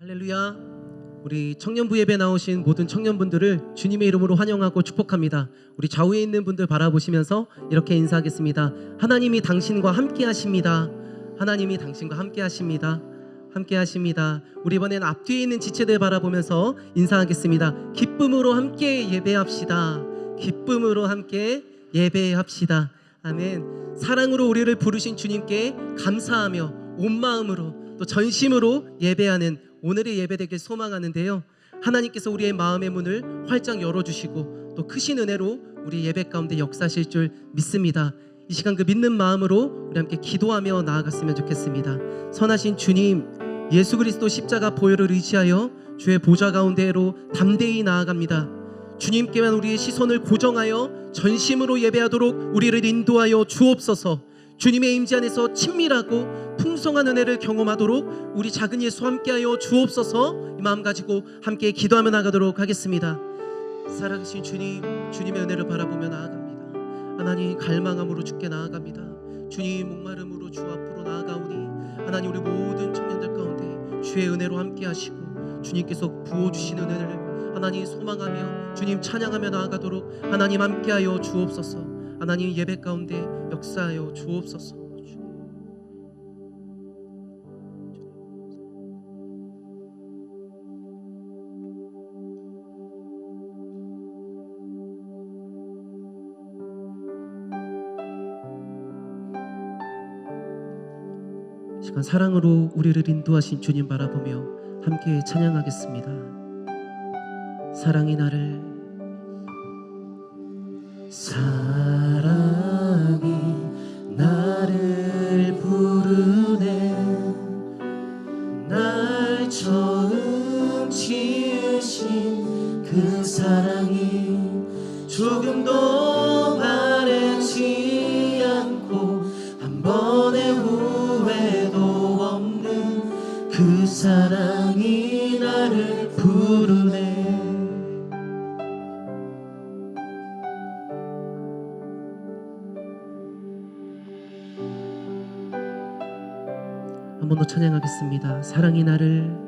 할렐루야. 우리 청년부 예배 나오신 모든 청년분들을 주님의 이름으로 환영하고 축복합니다. 우리 좌우에 있는 분들 바라보시면서 이렇게 인사하겠습니다. 하나님이 당신과 함께 하십니다. 하나님이 당신과 함께 하십니다. 함께 하십니다. 우리 이번엔 앞뒤에 있는 지체들 바라보면서 인사하겠습니다. 기쁨으로 함께 예배합시다. 기쁨으로 함께 예배합시다. 아멘. 사랑으로 우리를 부르신 주님께 감사하며 온 마음으로 또 전심으로 예배하는 오늘의 예배 되길 소망하는데요. 하나님께서 우리의 마음의 문을 활짝 열어주시고 또 크신 은혜로 우리 예배 가운데 역사하실 줄 믿습니다. 이 시간 그 믿는 마음으로 우리 함께 기도하며 나아갔으면 좋겠습니다. 선하신 주님, 예수 그리스도 십자가 보혈을 의지하여 주의 보좌 가운데로 담대히 나아갑니다. 주님께만 우리의 시선을 고정하여 전심으로 예배하도록 우리를 인도하여 주옵소서. 주님의 임재 안에서 친밀하고 풍성한 은혜를 경험하도록 우리 작은 예수 함께하여 주옵소서. 이 마음 가지고 함께 기도하며 나가도록 하겠습니다. 살아계신 주님, 주님의 은혜를 바라보며 나아갑니다. 하나님 갈망함으로 주께 나아갑니다. 주님 목마름으로 주 앞으로 나아가오니 하나님 우리 모든 청년들 가운데 주의 은혜로 함께하시고 주님께서 부어 주신 은혜를 하나님 소망하며 주님 찬양하며 나아가도록 하나님 함께하여 주옵소서. 하나님 예배 가운데 역사하여 주옵소서. 시간 사랑으로 우리를 인도하신 주님 바라보며 함께 찬양하겠습니다. 사랑이 나를 사랑 사랑이 나를 부르네 한 번 더 찬양하겠습니다. 사랑이 나를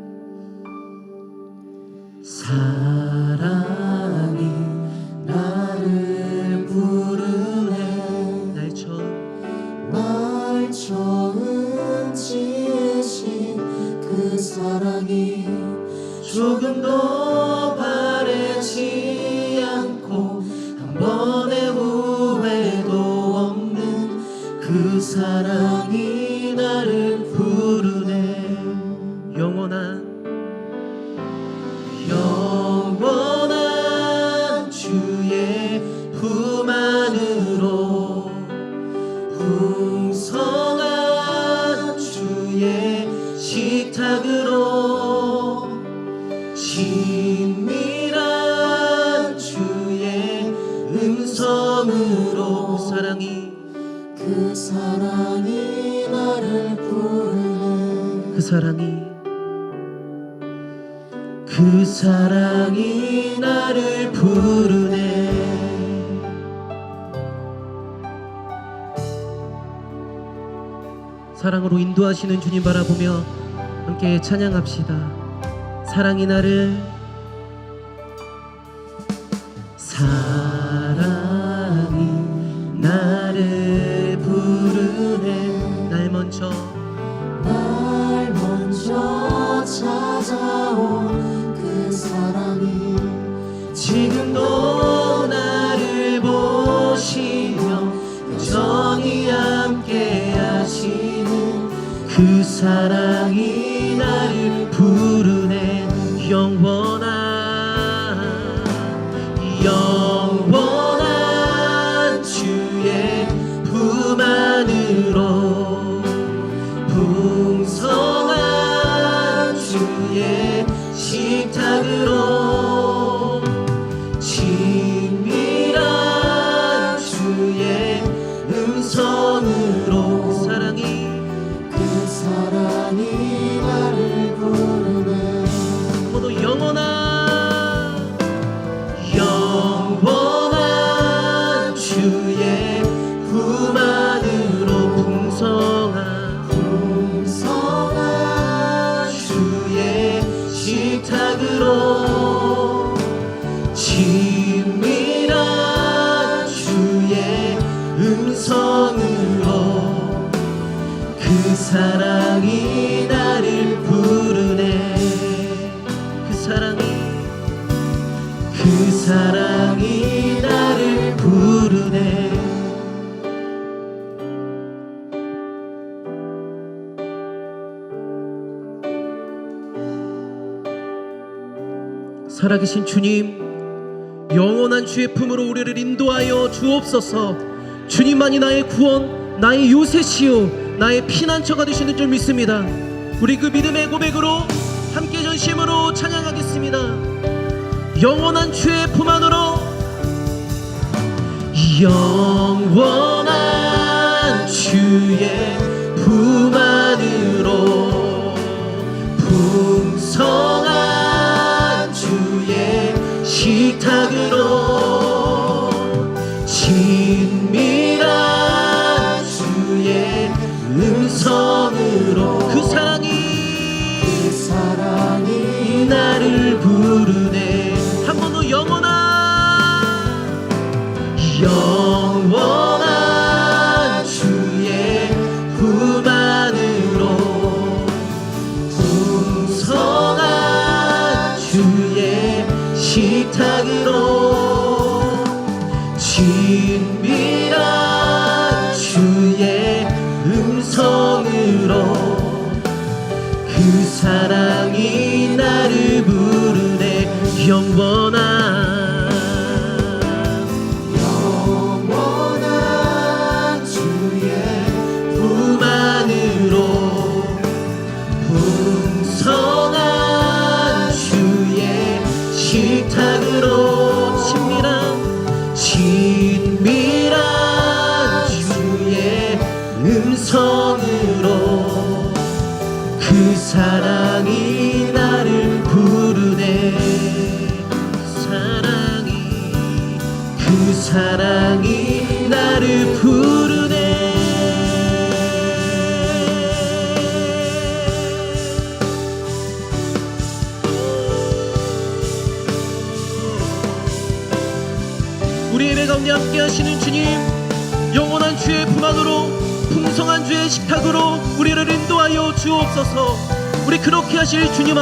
그 사랑이 그 사랑이 나를 부르네. 사랑으로 인도하시는 주님 바라보며 함께 찬양합시다. 사랑이 나를 사랑이 나를 부르네. 그 사랑이 그 사랑이 나를 부르네. 살아계신 주님 영원한 주의 품으로 우리를 인도하여 주옵소서. 주님만이 나의 구원 나의 요새시요 나의 피난처가 되시는 줄 믿습니다. 우리 그 믿음의 고백으로 함께 전심으로 찬양하겠습니다. 영원한 주의 품 안으로 영원한 주의 품 안으로 풍성한 주의 식탁으로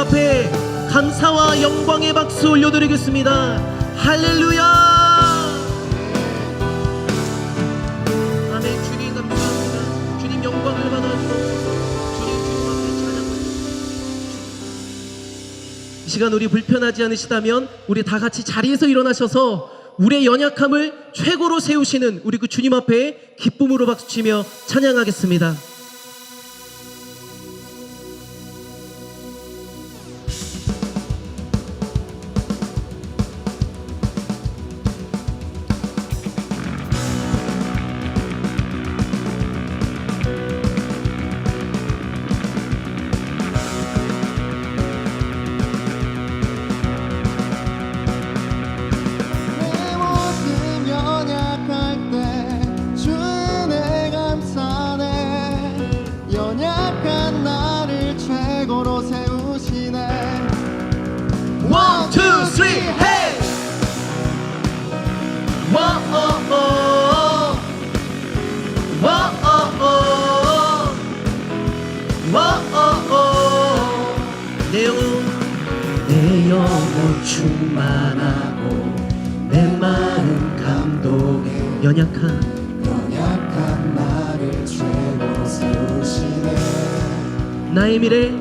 앞에 감사와 영광의 박수 올려드리겠습니다. 할렐루야! 시간 우리 불편하지 않으시다면 우리 다 같이 자리에서 일어나셔서 우리의 연약함을 최고로 세우시는 우리 그 주님 앞에 기쁨으로 박수치며 찬양하겠습니다. 충만하고 내 마음 감동해 연약한 연약한 나를 최고로 세우시네. 나의 미래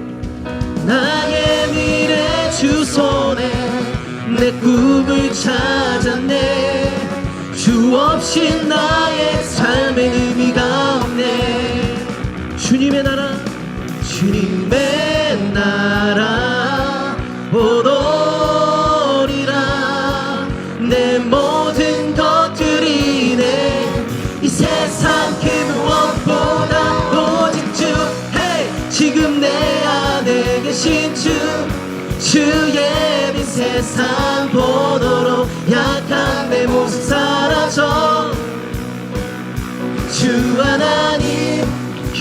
나의 미래 주 손에 내 꿈을 찾았네. 주 없이 나의 삶의 의미가 없네. 주님의 나라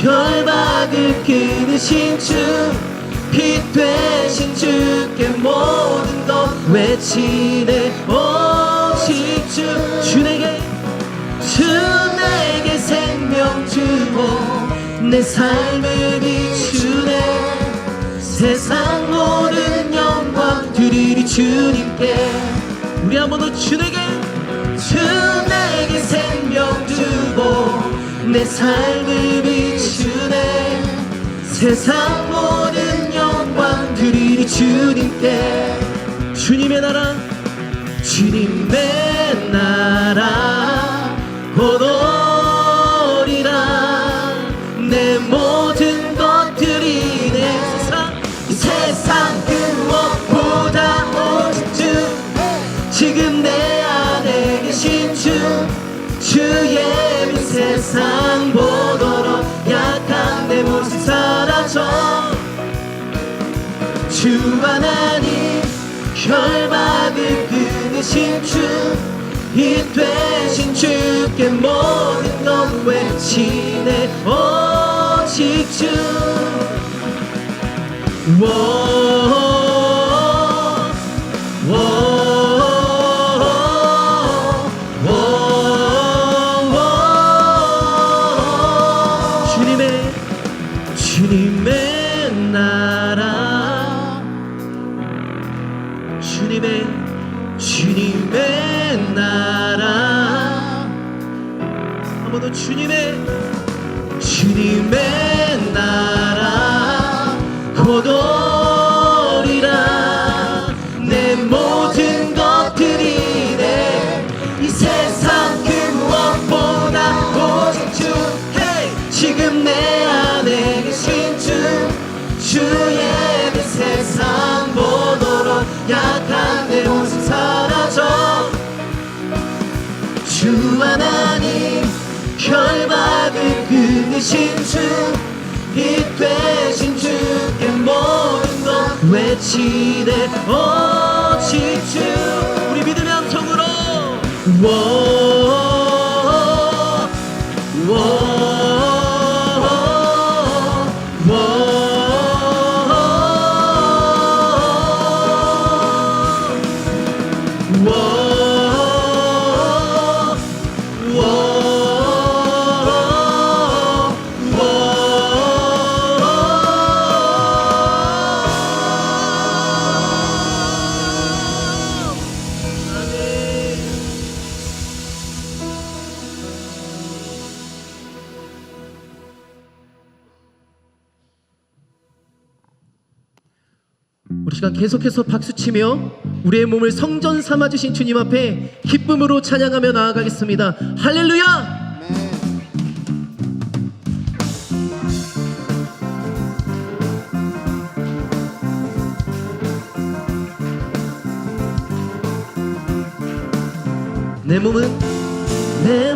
결박을 끊으신 주빛 되신 주께 모든 외치네. 오직 주 주에게 주 내게 생명 주고 내 삶을 비추네. 세상 모든 영광 드리리 주님께. 우리 한번 더 주에게 주 내게 생명 주고 내 삶을 세상 모든 영광 드리리 주님께. 주님의 나라 주님의 나라 주 하나님 결박을 끊으신 주 이 되신 주께 모든 것 외치네 오직 주 주 하나님 결박을 끊으신 주이 되신 주께 모든 것 외치네 오직 주. 우리 믿음의 함성으로 우리 시간 계속해서 박수치며 우리의 몸을 성전 삼아 주신 주님 앞에 기쁨으로 찬양하며 나아가겠습니다. 할렐루야! 내 몸은 내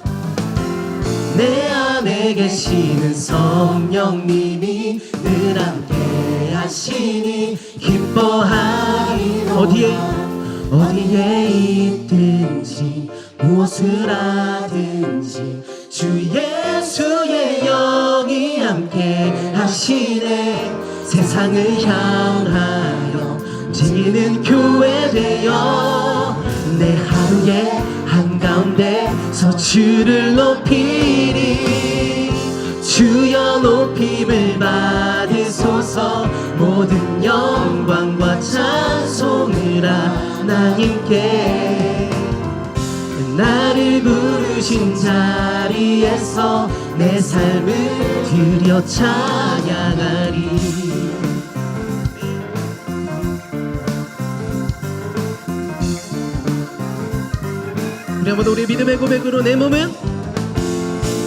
내 안에 계시는 성령님이 늘 함께 하시니 기뻐하리 어디에? 어디에 있든지 무엇을 하든지 주 예수의 영이 함께 하시네. 세상을 향하여 지는 교회 되어 내 하루의 한 가운데서 주를 높이리. 주여 높임을 받으소서. 모든 영광과 찬송을 하나님께. 나를 부르신 자리에서 내 삶을 드려 찬양하리 우리 한번 우리 믿음의 고백으로 내 몸은?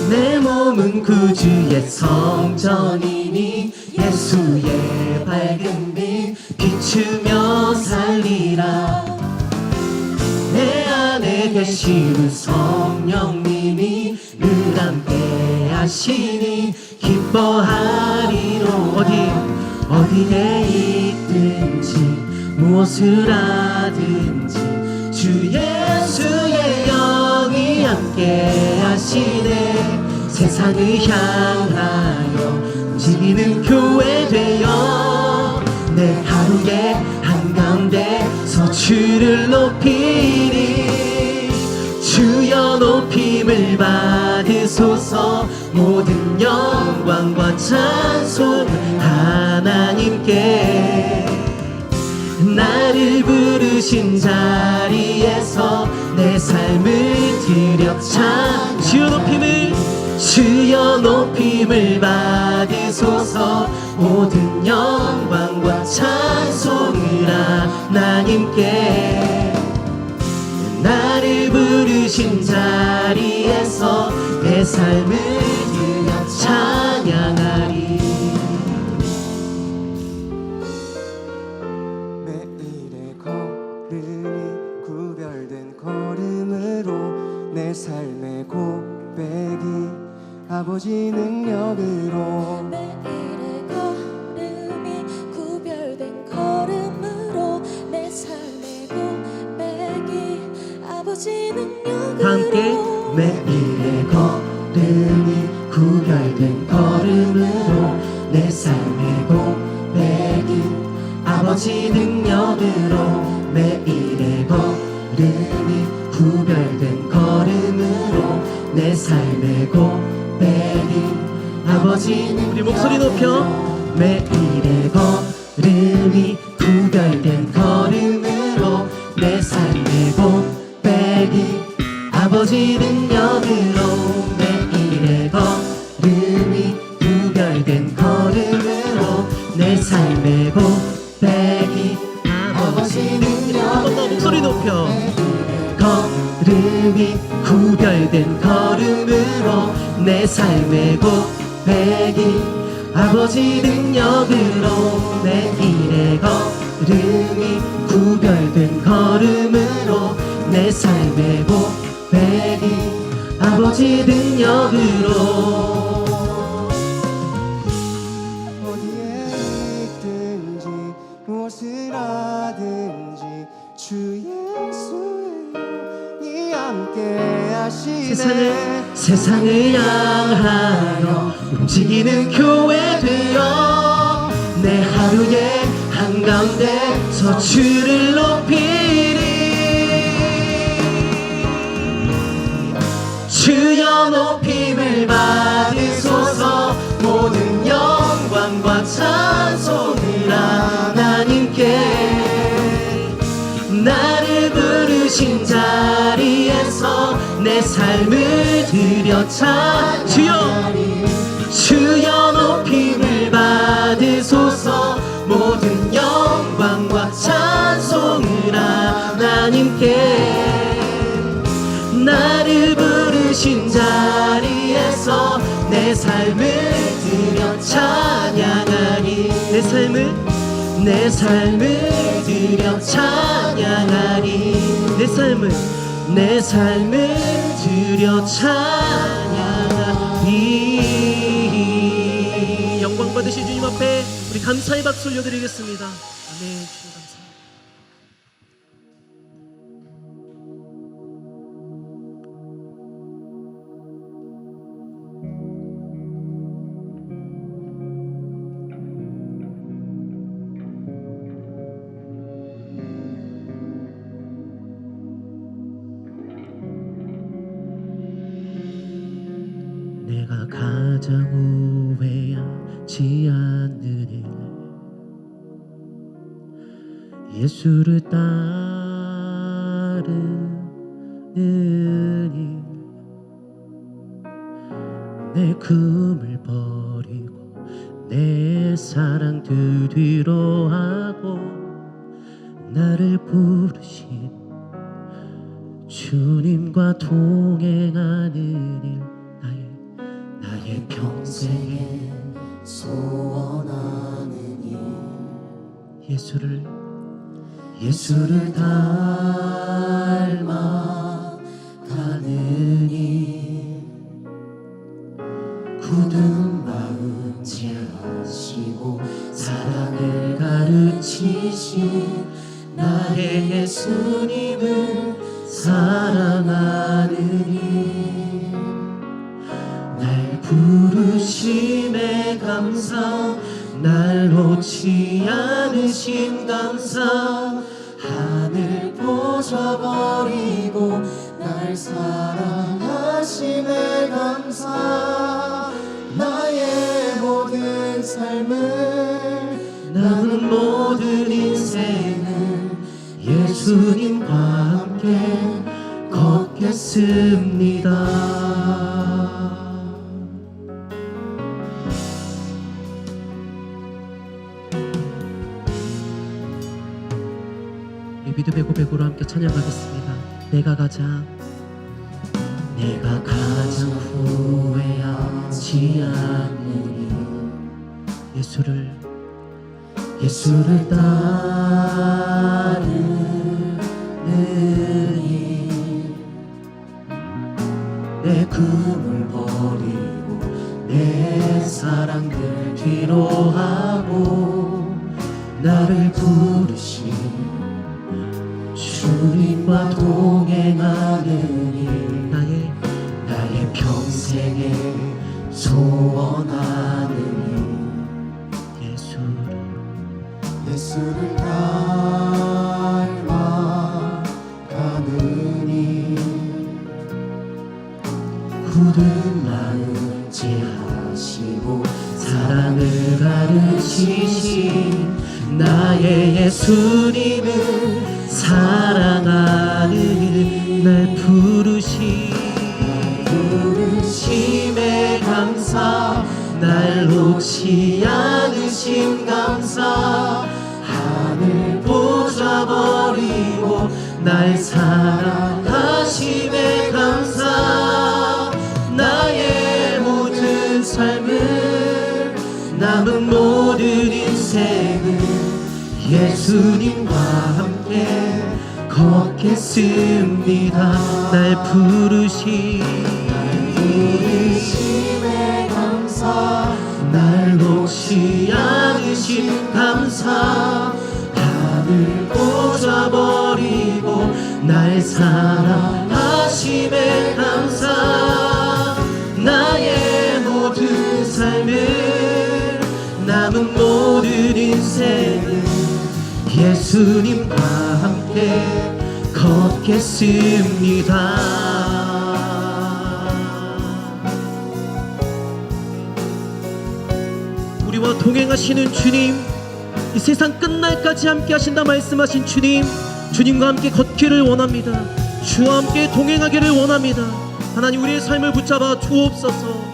내 몸은 구주의 성전이니 예수의 밝은 빛 비추며 살리라. 되시는 성령님이 늘 함께 하시니 기뻐하리로. 어디 어디에 있든지 무엇을 하든지 주 예수의 함께 하시네. 세상을 향하여 움직이는 교회 되어 내 하루의 한가운데 서 주를 높이니 주여 높임을 받으소서. 모든 영광과 찬송 하나님께 나를 부르신 자리에서 내 삶을 찬 주여 높임을 주여 높임을 받으소서. 모든 영광과 찬송을 하나님께 나를 부르신 자리에서 내 삶을 드려 찬양하 삶의 고백이 아버지 능력으로 매일의 걸음이 구별된 걸음으로 내 삶의 고백이 아버지 능력으로 다 함께 매일의 걸음이 구별된 걸음으로 내 삶의 고백이 아버지 능력으로 매일의 걸음이 걸음으로 내 삶의 고백이 아버지 능 우리 목소리 높여. 매일의 걸음이 구별된 걸음으로 내 삶의 고백이 아버지 능력으로 매일의 걸음이 구별된 걸음으로 내 삶의 고백이 아버지 능력으로 목소리 높여 걸음이 구별된 걸음으로 내 삶의 고백이 아버지 능력으로 매일의 걸음이 구별된 걸음으로 내 삶의 고백이 아버지 능력으로 세상을 세상을 향하여 움직이는 교회 되어 내 하루의 한가운데 서 주를 높이리. 주여 높임을 받으소서 모든 영광과 찬송 삶을 찬 주여 주여 높임을 받으소서. 모든 영광과 찬송을 하나님께. 나를 부르신 자리에서 내 삶을 드려 찬양하니 내 삶을? 내 삶을 드려 찬양하니 내 삶을 내 삶을 드려 찬양하니 영광 받으신 주님 앞에 우리 감사의 박수 올려드리겠습니다. 아멘 주님과 동행하는 일 나의 나의 평생에 소원하는 일. 예수를 예수를 닮아가는 일. 굳은 마음 제하시고 사랑을 가르치신 나의 예수님. 감사 하늘 보져버리고 날 사랑하심에 감사 나의 모든 삶을 남은 모든 인생을 예수님과 함께 걷겠습니다. 함께 찬양하겠습니다. 내가 가장 내가 가장 후회하지 않으니 예수를 예수를 따르니 내 꿈을 버리고 내 사랑들 뒤로 주님과 동행하느니 나의 나의 평생에 소원하느니. 예수를. 예수를 닮아 가느니. 굳은 마음 지하시고 사랑을 가르치신 나의 예수 모든 인생을 예수님과 함께 걷겠습니다. 날 부르시 부르심에 감사. 날 놓지 않으신 감사. 하늘 꽂아버리고 날 사랑하심에 감사 인생을 예수님과 함께 걷겠습니다 우리와 동행하시는 주님, 이 세상 끝날까지 함께 하신다 말씀하신 주님, 주님과 함께 걷기를 원합니다. 주와 함께 동행하기를 원합니다. 하나님 우리의 삶을 붙잡아 주옵소서.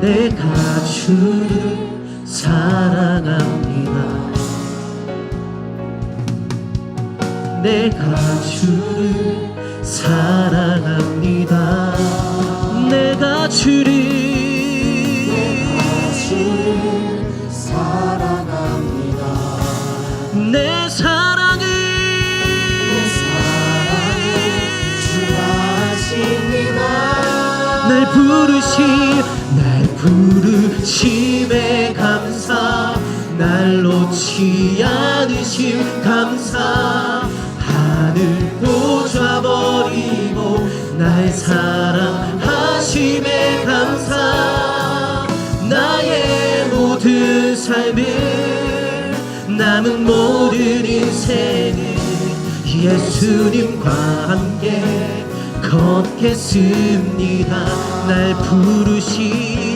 내가 주를 사랑합니다. 내가 주를 사랑합니다. 내가 주를 주를 사랑합니다 내 사랑을 주하십니다 날 부르시 날 부르심에 감사 날 놓지 않으심 감사. 하늘 보날 사랑하심에 감사. 나의 모든 삶을 남은 모든 인생을 예수님과 함께 걷겠습니다. 날 부르시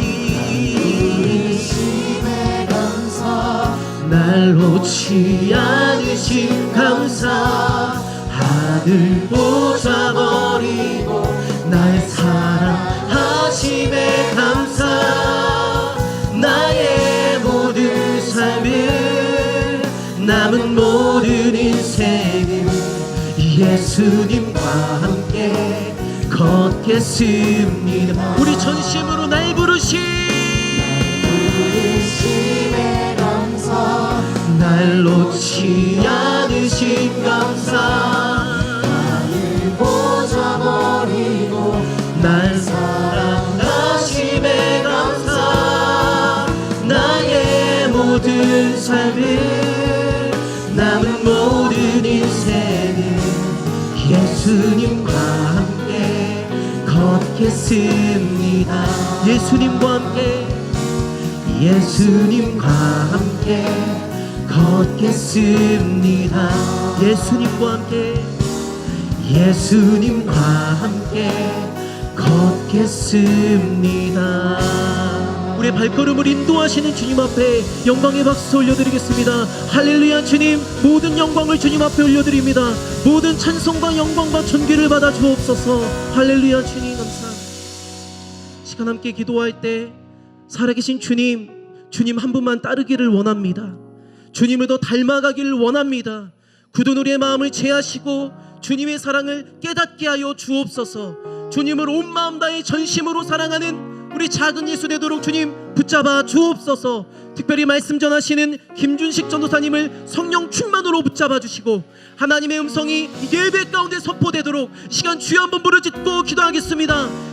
날 놓지 않으신 감사. 하늘 보자 버리고 날 사랑하심에 감사. 나의 모든 삶을 남은 모든 인생을 예수님과 함께 걷겠습니다. 우리 전심으로 날 부르시 날 놓지 않으신 감사 보자 버리고 날 사랑하심에 감사 나의 모든 삶을 남은 모든 인생을 예수님과 함께 걷겠습니다. 예수님과 함께 예수님과 함께 걷겠습니다. 예수님과 함께 예수님과 함께 걷겠습니다. 우리의 발걸음을 인도하시는 주님 앞에 영광의 박수 올려드리겠습니다. 할렐루야 주님. 모든 영광을 주님 앞에 올려드립니다. 모든 찬송과 영광과 존귀를 받아 주옵소서. 할렐루야 주님. 감사합니다. 시간 함께 기도할 때 살아계신 주님, 주님 한 분만 따르기를 원합니다. 주님을 더 닮아가기를 원합니다. 굳은 우리의 마음을 제하시고 주님의 사랑을 깨닫게 하여 주옵소서. 주님을 온 마음 다해 전심으로 사랑하는 우리 작은 예수 되도록 주님 붙잡아 주옵소서. 특별히 말씀 전하시는 김준식 전도사님을 성령 충만으로 붙잡아 주시고 하나님의 음성이 예배 가운데 선포되도록 시간 주여 한번 부르짖고 기도하겠습니다.